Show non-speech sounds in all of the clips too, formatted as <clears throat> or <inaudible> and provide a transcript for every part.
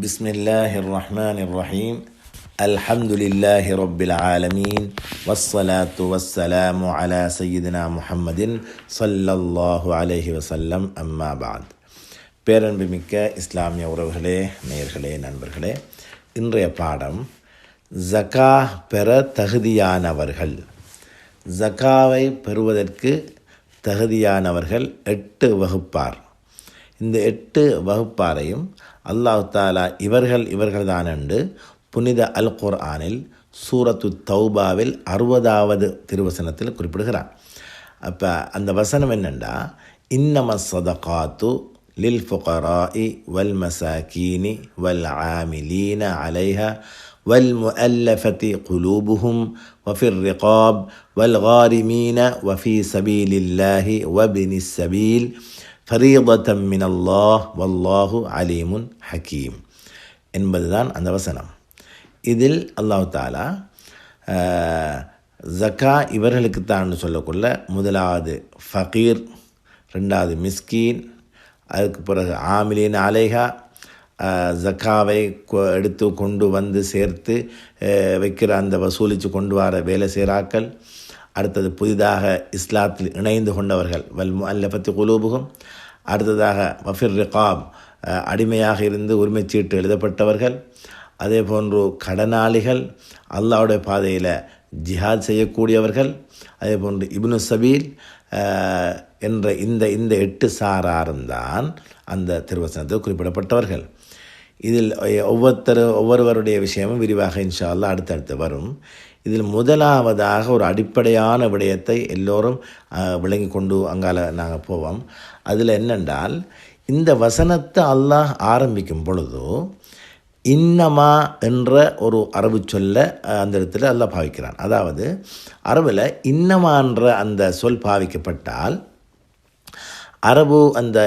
بسم الله الرحمن الرحيم الحمد لله رب العالمين والصلاة والسلام على سيدنا محمد صلى الله عليه وسلم أما بعد பேரன்புமிக்க இஸ்லாமிய உறவுகளே நேயர்களே நண்பர்களே இன்றைய பாடம் ஜகா பெற தகுதியானவர்கள் ஜகாவை பெறுவதற்கு தகுதியானவர்கள் எட்டு வகுப்பார் இந்த எட்டு வகுப்பாரையும் அல்லாஹ் தாலா இவர்கள் இவர்கள்தான் என்று புனித அல் குர்ஆனில் சூரத்து தௌபாவில் அறுபதாவது திருவசனத்தில் குறிப்பிடுகிறார் அப்போ அந்த வசனம் என்னென்னா இன்னம சதகாத்து லில் ஃபுகராஇ வல் மசாக்கீனி வல் ஆமிலீன அலைஹா والمؤلفة قلوبهم وفي الرقاب والغارمين وفي سبيل الله وابن السبيل ஃபரீதத்தம் மினல்லாஹ் வல்லாஹு அலீமுன் ஹக்கீம் என்பதுதான் அந்த வசனம். இதில் அல்லாஹு தாலா ஜக்கா இவர்களுக்குத்தான் சொல்லக்குள்ள முதலாவது ஃபகீர் ரெண்டாவது மிஸ்கீன் அதுக்கு பிறகு ஆமிலின் அலேஹா ஜக்காவை எடுத்து கொண்டு வந்து சேர்த்து வைக்கிற அந்த வசூலித்து கொண்டு வர வேலை செய்கிறாக்கள் அடுத்தது புதிதாக இஸ்லாத்தில் இணைந்து கொண்டவர்கள். வல் அல்லபத்து குலூபுகும் அடுத்ததாக வஃபிர் ரிகாப் அடிமையாக இருந்து உரிமைச்சீட்டு எழுதப்பட்டவர்கள் அதே போன்று கடனாளிகள் அல்லாவுடைய பாதையில் ஜிஹாத் செய்யக்கூடியவர்கள் அதே போன்று இப்னு சபீல் என்ற இந்த இந்த எட்டு சாராரும் தான் அந்த திருவசனத்தில் குறிப்பிடப்பட்டவர்கள். இதில் ஒவ்வொருத்தர் ஒவ்வொருவருடைய விஷயமும் விரிவாக இன்ஷா அல்லா அடுத்தடுத்து வரும். இதில் முதலாவதாக ஒரு அடிப்படையான விடயத்தை எல்லோரும் விளங்கி கொண்டு அங்கால நாங்கள் போவோம். அதில் என்னென்றால் இந்த வசனத்தை அல்லாஹ் ஆரம்பிக்கும் பொழுது இன்னமா என்ற ஒரு அரபு சொல்ல அந்த இடத்துல அல்லாஹ் பாவிக்கிறான். அதாவது அரபில் இன்னமான்ற அந்த சொல் பாவிக்கப்பட்டால் அரபு அந்த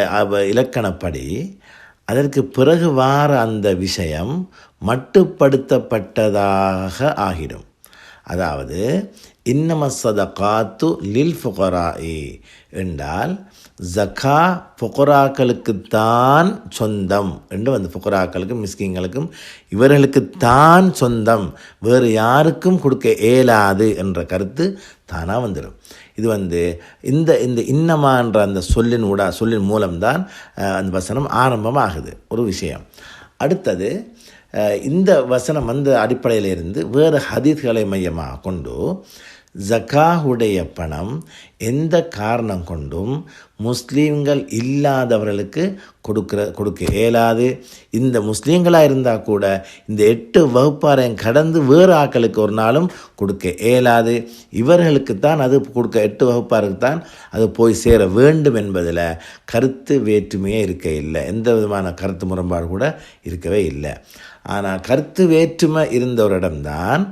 இலக்கணப்படி அதற்கு பிறகு வார அந்த விஷயம் மட்டுப்படுத்தப்பட்டதாக ஆகிடும். அதாவது இன்னம சதகாத்து லில் ஃபுகராயி என்றால் ஜக்கா ஃபுகராக்களுக்குத்தான் சொந்தம் என்று வந்து ஃபுகராக்களுக்கும் மிஸ்கிங்களுக்கும் இவர்களுக்குத்தான் சொந்தம். வேறு யாருக்கும் கொடுக்க இயலாது என்ற கருத்து தானாக வந்துடும் இது வந்து இந்த இந்த இன்னமான்ற அந்த சொல்லின் ஊடா சொல்லின் மூலம்தான் அந்த வசனம் ஆரம்பமாகுது. ஒரு விஷயம். அடுத்தது இந்த வசனம் வந்த அடிப்படையில் இருந்து வேறு ஹதீத்களை மையமாக கொண்டு ஜக்காஹுடைய பணம் எந்த காரணம் கொண்டும் முஸ்லீம்கள் இல்லாதவர்களுக்கு கொடுக்குற கொடுக்க இயலாது. இந்த முஸ்லீம்களாக இருந்தால் கூட இந்த எட்டு வகுப்பாரையும் கடந்து வேறு ஆக்களுக்கு ஒரு நாளும் கொடுக்க இயலாது. இவர்களுக்கு தான் அது கொடுக்க எட்டு வகுப்பாருக்கு தான் அது போய் சேர வேண்டும் என்பதில் கருத்து வேற்றுமையே இருக்க இல்லை. எந்த விதமான கருத்து முரண்பாடு கூட இருக்கவே இல்லை. ஆனால் கருத்து வேற்றுமை இருந்தவரிடம்தான்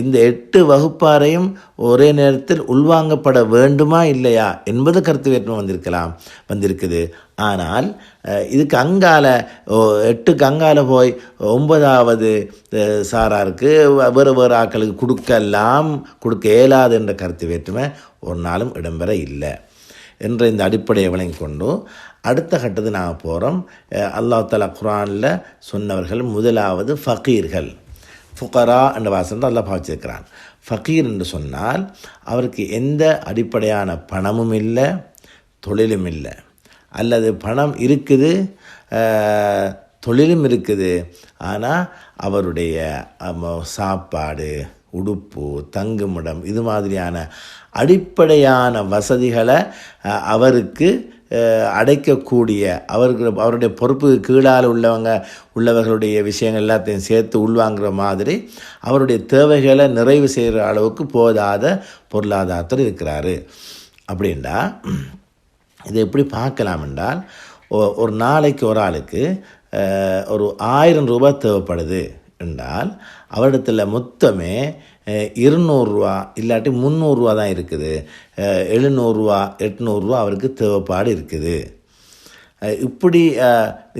இந்த எட்டு வகுப்பாரையும் ஒரே நேரத்தில் உள்வாங்கப்பட வேண்டுமா இல்லையா என்பது கருத்து வேற்றுமை வந்து வந்திருக்கலாம் வந்திருக்குது. ஆனால் இதுக்கு அங்கால எட்டுக்கு அங்கால போய் ஒன்பதாவது சாராருக்கு வேறு வேறு ஆக்களுக்கு கொடுக்கலாம் கொடுக்க இயலாது என்ற கருத்து வேற்றுமை ஒரு நாளும் இடம்பெற இல்லை என்ற இந்த அடிப்படையை வழங்கி கொண்டு அடுத்த கட்டத்து நாங்கள் போகிறோம் அல்லாஹ் தலா குரானில் சொன்னவர்கள் முதலாவது ஃபகீர்கள். ஃபுகரா என்ற வாசன் அல்லாஹ் பாவிச்சிருக்கிறான். ஃபகீர் என்று சொன்னால் அவருக்கு எந்த அடிப்படையான பணமும் இல்லை தொழிலும் இல்லை. அல்லது பணம் இருக்குது தொழிலும் இருக்குது. ஆனால் அவருடைய சாப்பாடு உடுப்பு தங்குமிடம் இது மாதிரியான அடிப்படையான வசதிகளை அவருக்கு அடைக்கக்கூடிய அவர்கள் அவருடைய பொறுப்பு கீழால் உள்ளவங்க உள்ளவர்களுடைய விஷயங்கள் எல்லாத்தையும் சேர்த்து உள்வாங்கிற மாதிரி அவருடைய தேவைகளை நிறைவு செய்கிற அளவுக்கு போதாத பொருளாதாரத்தில் இருக்கிறாரு. அப்படின்னா இதை எப்படி பார்க்கலாம் என்றால் ஒரு நாளைக்கு ஒரு ஆளுக்கு ஒரு ஆயிரம் ரூபாய் தேவைப்படுது என்றால் அவரிடத்தில் மொத்தமே இருநூறுரூவா இல்லாட்டி முந்நூறுரூவா தான் இருக்குது. எழுநூறுரூவா எட்நூறுரூவா அவருக்கு தேவைப்பாடு இருக்குது. இப்படி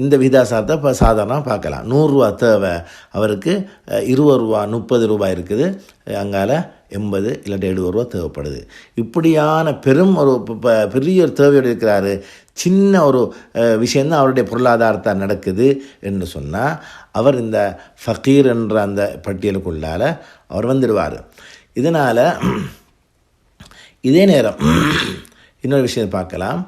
இந்த விதாசாரத்தை இப்போ சாதாரணமாக பார்க்கலாம். நூறுரூவா தேவை அவருக்கு இருபது ரூபா முப்பது ரூபாய் இருக்குது. அங்கால எண்பது இல்லாட்டி எழுபது ரூபா தேவைப்படுது. இப்படியான பெரும் ஒரு பெரிய ஒரு தேவையோடு இருக்கிறாரு சின்ன ஒரு விஷயந்தான் அவருடைய பொருளாதாரத்தை நடக்குது என்று சொன்னால் அவர் இந்த ஃபக்கீர் என்ற அந்த பட்டியலுக்குள்ளால அவர் வந்துடுவார். இதனால் இதே நேரம் இன்னொரு விஷயம் பார்க்கலாம்.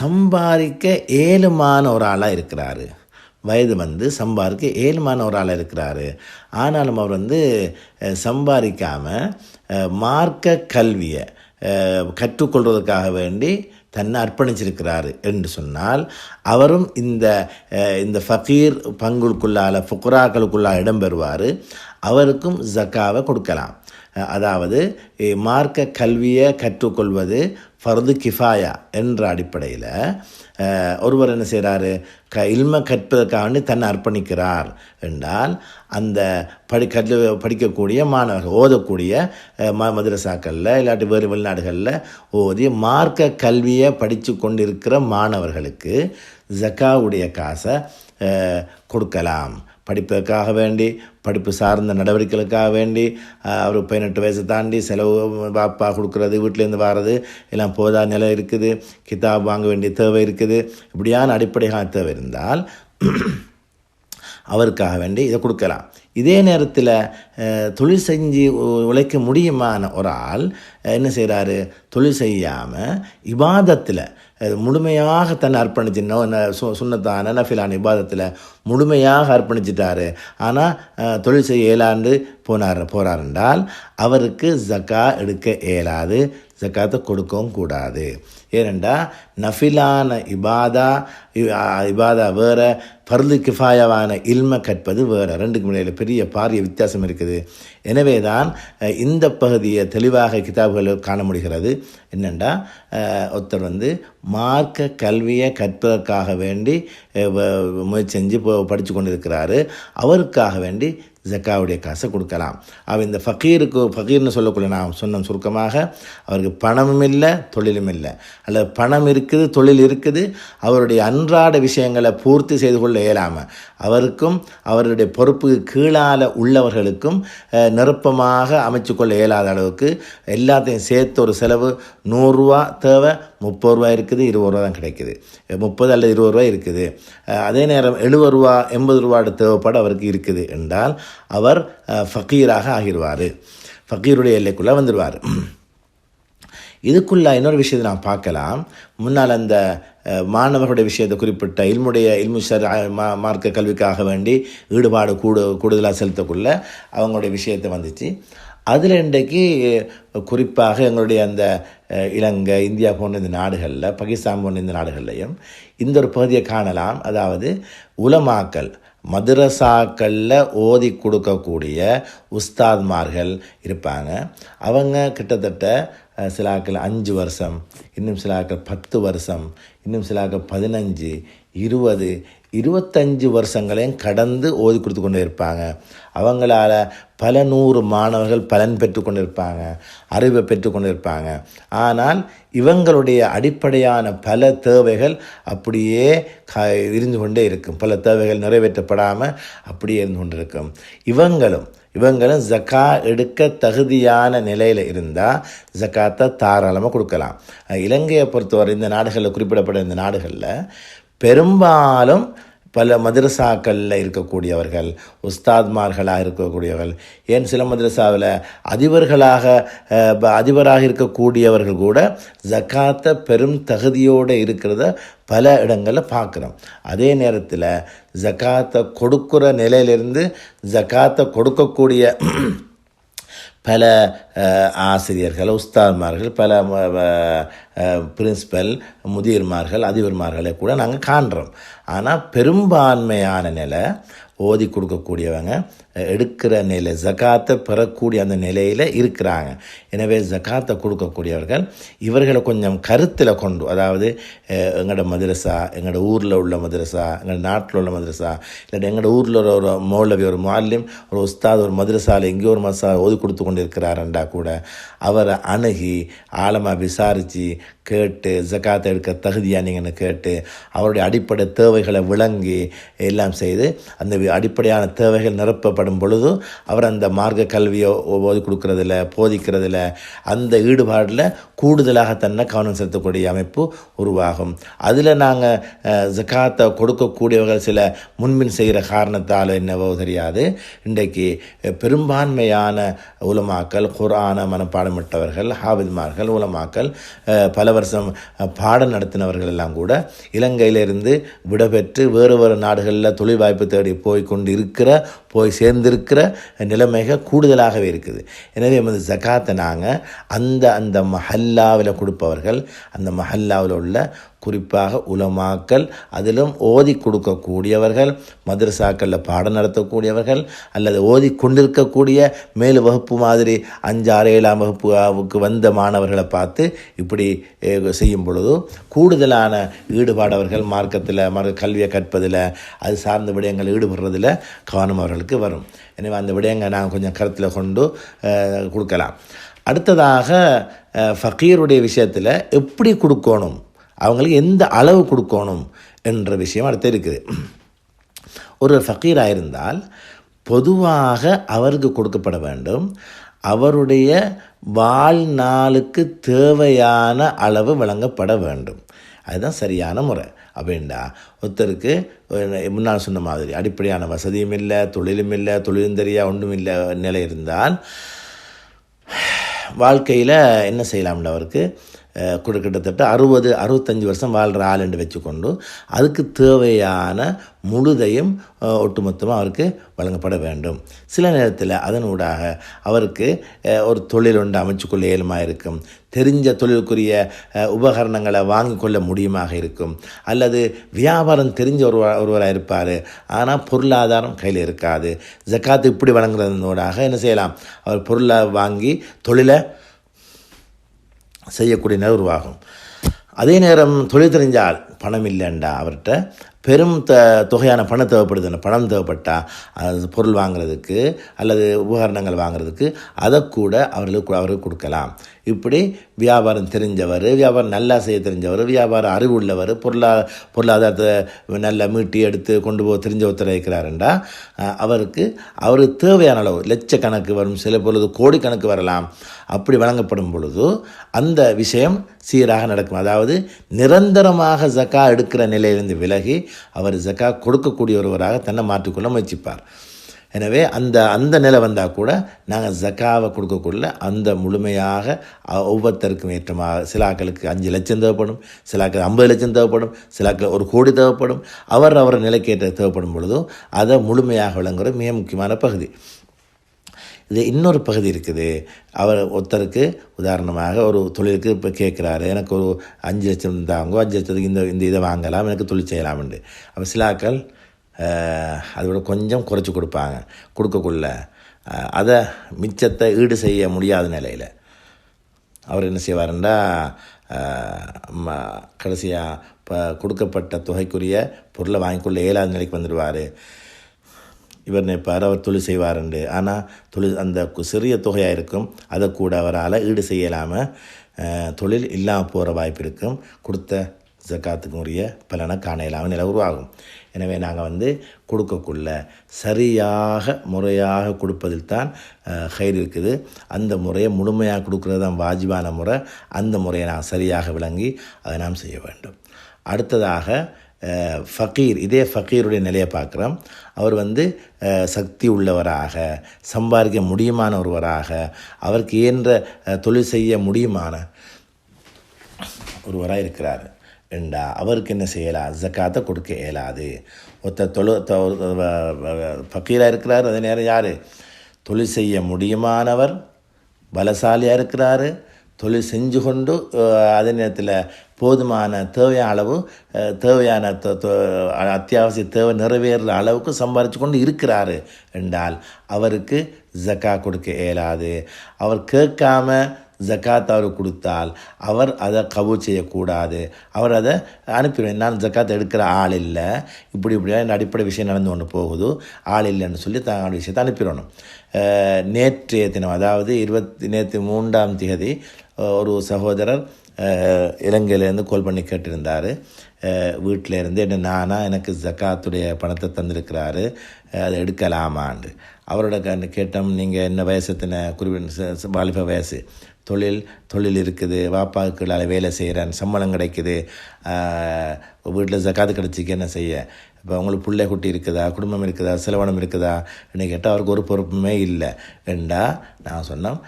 சம்பாதிக்க ஏழுமான ஒரு ஆளாக இருக்கிறாரு. வயது வந்து சம்பாருக்கு ஏழுமான ஒரு ஆள் இருக்கிறாரு. ஆனாலும் அவர் வந்து சம்பாதிக்காமல் மார்க்க கல்வியை கற்றுக்கொள்வதற்காக வேண்டி தன்னை அர்ப்பணிச்சிருக்கிறாரு என்று சொன்னால் அவரும் இந்த இந்த ஃபக்கீர் பங்குக்குள்ளால் ஃபுக்ராக்களுக்குள்ளால் இடம்பெறுவார் அவருக்கும் ஜக்காவை கொடுக்கலாம். அதாவது மார்க்க கல்வியை கற்றுக்கொள்வது ஃபர்து கிஃபாயா என்ற அடிப்படையில் ஒருவர் என்ன செய்கிறாரு க இல்ம கற்பதற்காக தன்னை அர்ப்பணிக்கிறார் என்றால் அந்த படி கற்று படிக்கக்கூடிய மாணவர்கள் ஓதக்கூடிய ம மதரசாக்களில் இல்லாட்டி வேறு வெளிநாடுகளில் ஓதி மார்க்க கல்வியை படித்து கொண்டிருக்கிற மாணவர்களுக்கு ஜக்காவுடைய காசை கொடுக்கலாம். படிப்பதற்காக வேண்டி படிப்பு சார்ந்த நடவடிக்கைகளுக்காக வேண்டி அவர் பதினெட்டு வயசு தாண்டி செலவு பாப்பா கொடுக்குறது வீட்டிலேருந்து வாரது எல்லாம் போதா நிலை இருக்குது கிதாப் வாங்க வேண்டிய தேவை இருக்குது. இப்படியான அடிப்படையான தேவை இருந்தால் <clears throat> அவருக்காக வேண்டி இதை கொடுக்கலாம். இதே நேரத்தில் தொழில் செஞ்சு உழைக்க முடியுமான ஒரு ஆள் என்ன செய்கிறாரு தொழில் செய்யாமல் இபாதத்தில் முழுமையாக தன்னை அர்ப்பணிச்சு சு சுண்ணத்தான நஃபிலான இபாதத்தில் முழுமையாக அர்ப்பணிச்சிட்டாரு. ஆனால் தொழில் செய்ய இயலாண்டு போனார் போகிறார் என்றால் அவருக்கு ஜக்கா எடுக்க இயலாது ஜக்காத்தை கொடுக்கவும் கூடாது. ஏனெண்டா நஃபிலான இபாதா இபாதா வேறு பர்து கிஃபாயாவான இல்மை கற்பது வேறு. ரெண்டுக்கு இடையில பெரிய பாரிய வித்தியாசம் இருக்குது. எனவே தான் இந்த பகுதியை தெளிவாக கிதாபுகளில் காண முடிகிறது. என்னென்னா ஒருத்தர் வந்து மார்க்க கல்வியை கற்பதற்காக வேண்டி வ- முயற்சி செஞ்சு படித்து கொண்டிருக்கிறாரு. அவருக்காக வேண்டி ஜக்காவுடைய காசை கொடுக்கலாம். அவ இந்த ஃபக்கீருக்கு ஃபக்கீர்னு சொல்லக்குள்ள நான் சொன்ன சுருக்கமாக அவருக்கு பணமும் இல்லை தொழிலும் இல்லை. அல்லது பணம் இருக்குது தொழில் இருக்குது அவருடைய அன்றாட விஷயங்களை பூர்த்தி செய்து கொள்ள இயலாமல் அவருக்கும் அவருடைய பொறுப்புக்கு கீழால் உள்ளவர்களுக்கும் அஹ், நிரப்பமாக அமைச்சு கொள்ள இயலாத அளவுக்கு எல்லாத்தையும் சேர்த்து ஒரு செலவு நூறுரூவா தேவை முப்பது ரூபா இருக்குது இருபது ரூபா தான் கிடைக்குது. முப்பது அல்லது இருபது ரூபா இருக்குது. அதே நேரம் எழுபது ரூபா எண்பது ரூபாட தேவைப்பாடு அவருக்கு இருக்குது என்றால் அவர் ஃபக்கீராக ஆகிடுவார். ஃபக்கீருடைய எல்லைக்குள்ளே வந்துடுவார். இதுக்குள்ள இன்னொரு விஷயத்தை நான் பார்க்கலாம். முன்னால் அந்த மாணவர்களுடைய விஷயத்தை குறிப்பிட்ட இல்முடைய இல்முஷர் மா மார்க்க கல்விக்காக வேண்டி ஈடுபாடு கூடு கூடுதலாக செலுத்தக்குள்ள அவங்களுடைய விஷயத்தை வந்துச்சு. அதில் இன்றைக்கு குறிப்பாக எங்களுடைய அந்த இலங்கை இந்தியா போன்ற இந்த நாடுகளில் பாகிஸ்தான் போன்ற இந்த நாடுகள்லையும் இந்த ஒரு பகுதியை காணலாம். அதாவது உலமாக்கல். மதுரசாக்களில் ஓதி கொடுக்கக்கூடிய உஸ்தாத்மார்கள் இருப்பாங்க. அவங்க கிட்டத்தட்ட அஹ், சில அஞ்சு வருஷம் இன்னும் சில பத்து வருஷம் இன்னும் சில பதினஞ்சு இருபது இருபத்தஞ்சு வருஷங்களையும் கடந்து ஓதி கொடுத்து கொண்டு இருப்பாங்க அவங்களால பல நூறு மாணவர்கள் பலன் பெற்று கொண்டு இருப்பாங்க அறிவை பெற்று கொண்டு இருப்பாங்க ஆனால் இவங்களுடைய அடிப்படையான பல தேவைகள் அப்படியே க இருந்து கொண்டே இருக்கும். பல தேவைகள் நிறைவேற்றப்படாமல் அப்படியே இருந்து கொண்டு இருக்கும் இவங்களும் இவங்களும் ஜக்கா எடுக்க தகுதியான நிலையில் இருந்தால் ஜக்காத்தை தாராளமாக கொடுக்கலாம். இலங்கையை பொறுத்தவரை இந்த நாடுகளில் குறிப்பிடப்பட்ட இந்த நாடுகளில் பெரும்பாலும் பல மதரசாக்களில் இருக்கக்கூடியவர்கள் உஸ்தாத்மார்களாக இருக்கக்கூடியவர்கள். ஏன் சில மதரசாவில் அதிபர்களாக ப- அதிபராக இருக்கக்கூடியவர்கள் கூட ஜக்காத்தை பெரும் தகுதியோடு இருக்கிறத பல இடங்களில் பார்க்குறோம் அதே நேரத்தில் ஜக்காத்தை கொடுக்குற நிலையிலிருந்து ஜக்காத்தை கொடுக்கக்கூடிய பல ஆசிரியர்கள் உஸ்தாத்மார்கள் பல பிரின்சிபல் முதியர்மார்கள் அதிபர்மார்களை கூட நாங்கள் காண்றோம். ஆனால் பெரும்பான்மையான நிலை ஓதி கொடுக்கக்கூடியவங்க எடுக்கிற நிலை ஜகாத்தை பெறக்கூடிய அந்த நிலையில் இருக்கிறாங்க. எனவே ஜகாத்தை கொடுக்கக்கூடியவர்கள் இவர்களை கொஞ்சம் கருத்தில் கொண்டு அதாவது எங்களோட மதரசா எங்களோட ஊரில் உள்ள மதரசா எங்களோட நாட்டில் உள்ள மதரசா இல்லாட்டி எங்களோட ஊரில் ஒரு ஒரு மௌலவி ஒரு மாலியம் ஒரு உஸ்தாத் ஒரு மதரசாவில் எங்கேயோ ஒரு மதரசா ஓதி கொடுத்து கொண்டு இருக்கிறாருண்டா கூட அவரை அணுகி ஆழமாக விசாரித்து கேட்டு ஜக்காத்தை எடுக்க தகுதியாக நீங்கன்னு கேட்டு அவருடைய அடிப்படை தேவைகளை விளங்கி எல்லாம் செய்து அந்த கல்வி அடிப்படையான தேவைகள் நிரப்பப்படும் பொழுது அவர் அந்த மார்க்க கல்வியை போதி கொடுக்கறதுல போதிக்கிறதுல அந்த ஈடுபாடில் கூடுதலாக தன்னை கவனம் செலுத்தக்கூடிய அமைப்பு உருவாகும். அதில் நாங்கள் ஜக்காத்தை கொடுக்கக்கூடியவர்கள் சில முன்பின் செய்கிற காரணத்தால் என்னவோ தெரியாது. இன்றைக்கு பெரும்பான்மையான உலமாக்கள் குரான மனப்பாடமிட்டவர்கள் ஹாபித்மார்கள் உலமாக்கள் பல வருஷம் பாடம் நடத்தினவர்கள் எல்லாம் கூட இலங்கையிலிருந்து விடபெற்று வேறு வேறு நாடுகளில் தொழில் வாய்ப்பு தேடி போய் கொண்டு இருக்கிற போய் சேர்ந்திருக்கிற நிலைமைகள் கூடுதலாகவே இருக்குது. எனவே எமது ஜக்காத்தை நாங்கள் அந்த அந்த மஹல்லாவில் கொடுப்பவர்கள் அந்த மஹல்லாவில் உள்ள குறிப்பாக உலமாக்கள் அதிலும் ஓதி கொடுக்கக்கூடியவர்கள் மதரசாக்களில் பாடம் நடத்தக்கூடியவர்கள் அல்லது ஓதி கொண்டிருக்கக்கூடிய மேல் வகுப்பு மாதிரி அஞ்சாறு ஏழாம் வகுப்புக்கு வந்த மாணவர்களை பார்த்து இப்படி செய்யும் பொழுது கூடுதலான ஈடுபாடவர்கள் மார்க்கத்தில் மார்க்க கல்வியை கற்பதில் அது சார்ந்த விடயங்கள் ஈடுபடுறதில் கவனம் அவர்களுக்கு வரும். எனவே அந்த விடயங்களை நான் கொஞ்சம் கருத்தில் கொண்டு கொடுக்கலாம். அடுத்ததாக ஃபக்கீருடைய விஷயத்தில் எப்படி கொடுக்கணும்? அவங்களுக்கு எந்த அளவு கொடுக்கணும்? என்ற விஷயம் அடுத்து இருக்குது. ஒரு ஃபக்கீராக இருந்தால் பொதுவாக அவருக்கு கொடுக்கப்பட வேண்டும். அவருடைய வாழ்நாளுக்கு தேவையான அளவு வழங்கப்பட வேண்டும். அதுதான் சரியான முறை. அப்படின்னா ஒருத்தருக்கு முன்னால் சொன்ன மாதிரி அடிப்படையான வசதியும் இல்லை தொழிலும் இல்லை தொழிலும் தெரியா ஒன்றும் இல்லை நிலை இருந்தால் வாழ்க்கையில் என்ன செய்யலாம்ல அவருக்கு? கிட்டத்தட்ட அறுபது அறுபத்தஞ்சு வருஷம் வாழ்கிற ஆள் என்று வச்சுக்கொண்டு அதுக்கு தேவையான முழுதையும் ஒட்டுமொத்தமாக அவருக்கு வழங்கப்பட வேண்டும். சில நேரத்தில் அதனூடாக அவருக்கு ஒரு தொழில் ஒன்று அமைச்சுக்கொள்ள இயலுமாக இருக்கும். தெரிஞ்ச தொழிலுக்குரிய உபகரணங்களை வாங்கி கொள்ள முடியுமாக இருக்கும். அல்லது வியாபாரம் தெரிஞ்ச ஒரு ஒருவராக இருப்பார். ஆனால் பொருளாதாரம் கையில் இருக்காது. ஜக்காத்து இப்படி வழங்குறதனூடாக என்ன செய்யலாம்? அவர் பொருளை வாங்கி தொழிலை செய்யக்கூடிய நிலை உருவாகும் அதே நேரம் தொழில் தெரிஞ்சால் பணம் இல்லைண்டா அவர்கிட்ட பெரும் த தொகையான பணம் தேவைப்படுது பணம் தேவைப்பட்டால் அது பொருள் வாங்குறதுக்கு அல்லது உபகரணங்கள் வாங்குறதுக்கு அதை கூட அவர்களுக்கு அவருக்கு கொடுக்கலாம். இப்படி வியாபாரம் தெரிஞ்சவர் வியாபாரம் நல்லா செய்ய தெரிஞ்சவர் வியாபாரம் அறிவு உள்ளவர் பொருளா பொருளாதாரத்தை நல்லா மீட்டி எடுத்து கொண்டு போக தெரிஞ்ச ஒருத்தர் இருக்கிறாருண்டா. அவருக்கு அவருக்கு தேவையான அளவு லட்சக்கணக்கு வரும். சில பொழுது கோடிக்கணக்கு வரலாம். அப்படி வழங்கப்படும் பொழுது அந்த விஷயம் சீராக நடக்கும். அதாவது நிரந்தரமாக ஜக்கா எடுக்கிற நிலையிலிருந்து விலகி அவர் ஜக்கா கொடுக்கக்கூடிய ஒருவராக தன்னை மாற்றிக்கொள்ள முயற்சிப்பார். எனவே அந்த அந்த நிலை வந்தால் கூட நாங்கள் ஜக்காவை கொடுக்கக்குள்ள அந்த முழுமையாக ஒவ்வொருத்தருக்கும் ஏற்றமாக சிலாக்களுக்கு அஞ்சு லட்சம் தேவைப்படும் சிலாக்கள் ஐம்பது லட்சம் தேவைப்படும் சிலாக்கள் ஒரு கோடி தேவைப்படும். அவர் அவர் நிலைக்கேற்ற தேவைப்படும் பொழுதோ அதை முழுமையாக விளங்குற மிக முக்கியமான பகுதி. இது இன்னொரு பகுதி இருக்குது. அவர் ஒருத்தருக்கு உதாரணமாக ஒரு தொழிலுக்கு இப்போ கேட்குறாரு எனக்கு ஒரு அஞ்சு லட்சம் தாங்க அஞ்சு லட்சத்துக்கு இந்த இந்த இதை வாங்கலாம் எனக்கு தொழில் செய்யலாம்ண்டு. அப்போ சிலாக்கள் அதை விட கொஞ்சம் குறைச்சி கொடுப்பாங்க. கொடுக்கக்குள்ள அதை மிச்சத்தை ஈடு செய்ய முடியாத நிலையில். அவர் என்ன செய்வாருண்டா கடைசியாக இப்போ கொடுக்கப்பட்ட தொகைக்குரிய பொருளை வாங்கிக்கொள்ள ஏழாவது நிலைக்கு வந்துடுவார். இவர் நினைப்பார் அவர் தொழில் செய்வாருண்டு. ஆனால் தொழில் அந்த சிறிய தொகையாக இருக்கும். அதை கூட அவரால் ஈடு செய்யலாமல் தொழில் இல்லாமல் போகிற வாய்ப்பு இருக்கும். கொடுத்த ஜக்காத்துக்கு உரிய பலனை காண இல்லாமல் நிலை உருவாகும். எனவே நாங்கள் வந்து கொடுக்கக்குள்ள சரியாக முறையாக கொடுப்பதில் தான் ஹைர் இருக்குது. அந்த முறையை முழுமையாக கொடுக்குறது தான் வாஜிபான முறை. அந்த முறையை நான் சரியாக விளங்கி அதை நாம் செய்ய வேண்டும். அடுத்ததாக ஃபக்கீர் இதே ஃபக்கீருடைய நிலையை பார்க்குறோம். அவர் வந்து சக்தி உள்ளவராக சம்பாதிக்க முடியுமான ஒருவராக அவருக்கு இயன்ற தொழில் செய்ய முடியுமான ஒருவராக இருக்கிறார். என்றா? அவருக்கு என்ன செய்யலாம் ஜக்காத்தை கொடுக்க இயலாது. ஒருத்தர் தொழு ஃபக்கீராக இருக்கிறார் அதே நேரம் யார்? தொழில் செய்ய முடியுமானவர்? பலசாலியாக இருக்கிறாரு. தொழில் செஞ்சு கொண்டு அதே நேரத்தில் போதுமான தேவையான அளவு தேவையான அத்தியாவசிய தேவை நிறைவேறுற அளவுக்கு சம்பாரித்து கொண்டு இருக்கிறாரு என்றால் அவருக்கு ஜக்கா கொடுக்க இயலாது. அவர் கேட்காம ஜக்காத் அவர் கொடுத்தால் அவர் அதை கபூல் செய்யக்கூடாது. அவர் அதை அனுப்பிடுவேன். நான் ஜக்காத் எடுக்கிற ஆள் இல்லை. இப்படி இப்படியா இந்த அடிப்படை விஷயம் நடந்து கொண்டு போகுது. ஆள் இல்லைன்னு சொல்லி தங்களோட விஷயத்தை அனுப்பிடணும். நேற்றைய தினம் அதாவது இருபத்தி நேற்று மூன்றாம் தேதி ஒரு சகோதரர் இலங்கையிலேருந்து கால் பண்ணி கேட்டிருந்தார். வீட்டில் இருந்து என்ன நானா எனக்கு ஜக்காத்துடைய பணத்தை தந்திருக்கிறாரு. அதை எடுக்கலாமான்னு அவரோட கேட்டோம் நீங்கள் என்ன வயசத்தின குறிப்பிட்ட வாலிப வயசு. தொழில் தொழில் இருக்குது வாப்பாவுக்குள்ளால் வேலை செய்கிறேன் சம்பளம் கிடைக்குது வீட்டில் ஜக்காத்து கிடச்சிக்கு என்ன செய்ய? இப்போ உங்களுக்கு பிள்ளை குட்டி இருக்குதா குடும்பம் இருக்குதா செலவனம் இருக்குதா? என்ன கேட்டால் அவருக்கு ஒரு பொறுப்புமே இல்லை. வேண்டா நான் சொன்னோம்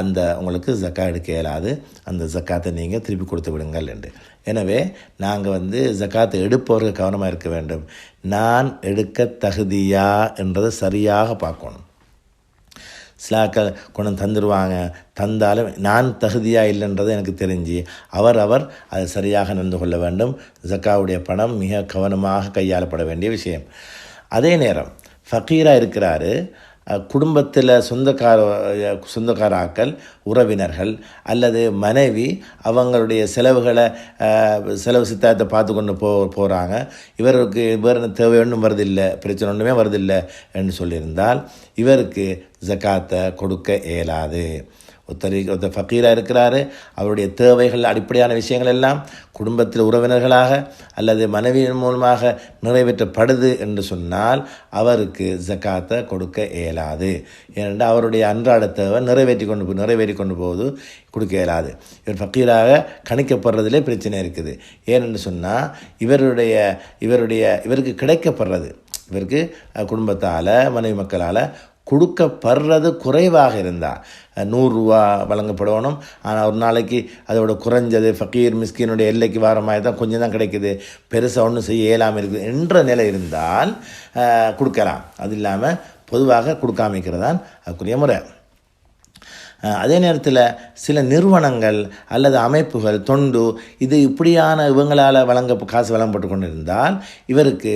அந்த உங்களுக்கு ஜக்கா எடுக்க இயலாது அந்த ஜக்காத்தை நீங்கள் திருப்பி கொடுத்து விடுங்கள் என்று. எனவே நாங்கள் வந்து ஜக்காத்தை எடுப்பவர்கள் கவனமாக இருக்க வேண்டும். நான் எடுக்க தகுதியா என்றதை சரியாக பார்க்கணும். சிலாக்கள் கொண்டு தந்துடுவாங்க தந்தாலும் நான் தகுதியாக இல்லைன்றது எனக்கு தெரிஞ்சு அவர் அவர் அதை சரியாக நடந்து கொள்ள வேண்டும். ஜக்காவுடைய பணம் மிக கவனமாக கையாளப்பட வேண்டிய விஷயம். அதே நேரம் ஃபக்கீராக இருக்கிறாரு. குடும்பத்தில் சொந்தக்கார சொந்தக்காராக்கள் உறவினர்கள் அல்லது மனைவி அவங்களுடைய செலவுகளை செலவு சித்தாயத்தை பார்த்து கொண்டு போ போகிறாங்க இவருக்கு இவர் தேவை ஒன்றும் வருதில்லை. பிரச்சனை ஒன்றுமே வருதில்லை என்று சொல்லியிருந்தால் இவருக்கு ஜக்காத்தை கொடுக்க இயலாது. ஒருத்தர் ஒருத்தர் ஃபக்கீராக இருக்கிறாரு. அவருடைய தேவைகள் அடிப்படையான விஷயங்கள் எல்லாம் குடும்பத்தில் உறவினர்களாக அல்லது மனைவியின் மூலமாக நிறைவேற்றப்படுது என்று சொன்னால் அவருக்கு ஜக்காத்தை கொடுக்க இயலாது. ஏனென்றால் அவருடைய அன்றாட தேவை நிறைவேற்றி கொண்டு போ- நிறைவேற்றி கொண்டு போவது கொடுக்க இயலாது. இவர் ஃபக்கீராக கணிக்கப்படுறதுலே பிரச்சனை இருக்குது. ஏனென்று சொன்னால் இவருடைய இவருடைய இவருக்கு கிடைக்கப்படுறது. இவருக்கு குடும்பத்தால் மனைவி மக்களால் கொடுக்கப்படுறது குறைவாக இருந்தால் நூறுரூவா வழங்கப்படணும். ஆனால் ஒரு நாளைக்கு அதோட குறைஞ்சது ஃபக்கீர் மிஸ்கினுடைய எல்லைக்கு வர மாதிரி தான் கொஞ்சம் தான் கிடைக்குது. பெருசாக ஒன்றும் செய்ய இயலாமல் இருக்குது என்ற நிலை இருந்தால் கொடுக்கலாம். அது இல்லாமல் பொதுவாக கொடுக்காம அதுக்குரிய முறை. அதே நேரத்தில் சில நிறுவனங்கள் அல்லது அமைப்புகள் தொண்டு இது இப்படியான இவங்களால் வழங்க காசு வழங்கப்பட்டு கொண்டு இருந்தால் இவருக்கு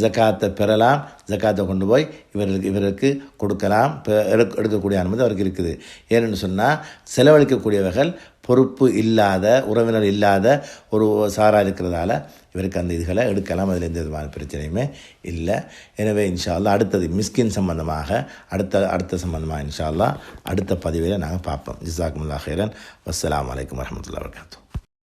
ஜக்காத்தை பெறலாம் ஜக்காத்தை கொண்டு போய் இவருக்கு இவருக்கு கொடுக்கலாம் பெ- எடுக்கக்கூடிய அனுமதி அவருக்கு இருக்குது. ஏன்னு சொன்னால் செலவழிக்கக்கூடியவர்கள் பொறுப்பு இல்லாத உறவினர் இல்லாத ஒரு சாராக இருக்கிறதால இவருக்கு அந்த இதுகளை எடுக்கலாம். அதில் எந்த விதமான பிரச்சனையுமே இல்லை. எனவே இன்ஷால்லா அடுத்தது மிஸ்கின் சம்பந்தமாக அடுத்த அடுத்த சம்பந்தமாக இன்ஷால்லா அடுத்த பதிவில் நாங்கள் பார்ப்போம். ஜிசாக்குமுல்லா ஹேரன் வஸ்லாம் வலைக்கம் வரமத்துல வரகாத்து